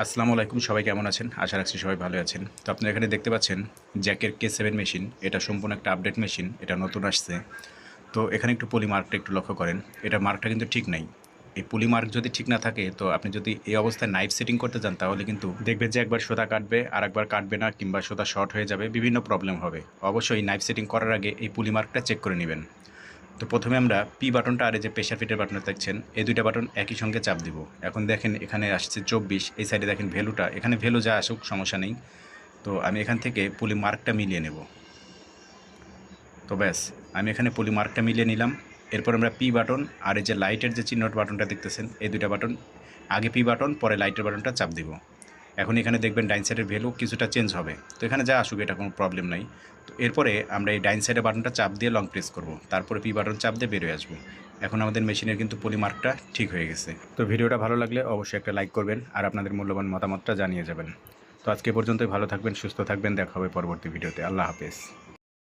আসসালামু আলাইকুম, সবাই কেমন আছেন? আশা রাখছি সবাই ভালো আছেন। তো আপনারা এখানে দেখতে পাচ্ছেন, জ্যাকের কে সেভেন মেশিন এটা সম্পূর্ণ একটা আপডেট মেশিন এটা নতুন আসছে। তো এখানে একটু পলি মার্কটা একটু লক্ষ্য করেন, এটা মার্কটা কিন্তু ঠিক নাই। এই পুলি মার্ক যদি ঠিক না থাকে, তো আপনি যদি এই অবস্থায় নাইফ সেটিং করতে যান, তাহলে কিন্তু দেখবেন যে একবার সোদা কাটবে আর একবার কাটবে না, কিংবা সোদা শর্ট হয়ে যাবে, বিভিন্ন প্রবলেম হবে। অবশ্যই নাইফ সেটিং করার আগে এই পুলি মার্কটা চেক করে নেবেন। তো প্রথমে আমরা পি বাটনটা আর এই যে প্রেশার ফিটের বাটনটা দেখছেন, এই দুইটা বাটন একই সঙ্গে চাপ দিব। এখন দেখেন এখানে আসছে চব্বিশ, এই সাইডে দেখেন ভ্যালুটা, এখানে ভ্যালু যা আসুক সমস্যা নেই। তো আমি এখান থেকে পুলি মার্কটা মিলিয়ে নেব। তো ব্যাস, আমি এখানে পুলি মার্কটা মিলিয়ে নিলাম। এরপর আমরা পি বাটন আর এই যে লাইটের যে চিহ্নট বাটনটা দেখতেছেন, এই দুইটা বাটন আগে পি বাটন পরে লাইটের বাটনটা চাপ দিব। এখন এখানে দেখবেন ডাইন সাইডের ভ্যালু কিছুটা চেঞ্জ হবে। তো এখানে যা আসুক, এটা কোনো প্রবলেম নাই। তো এরপরে আমরা এই ডাইন সাইডের বাটনটা চাপ দিয়ে লং প্রেস করব। তারপরে পি বাটন চাপ দিয়ে বেরোয় আসব। এখন আমাদের মেশিনের কিন্তু পলিমার্কটা ঠিক হয়ে গেছে। তো ভিডিওটা ভালো লাগলে অবশ্যই একটা লাইক করবেন আর আপনাদের মূল্যবান মতামতটা জানিয়ে যাবেন। তো আজকে পর্যন্তই ভালো থাকবেন, সুস্থ থাকবেন। দেখা হবে পরবর্তী ভিডিওতে। আল্লাহ হাফেজ।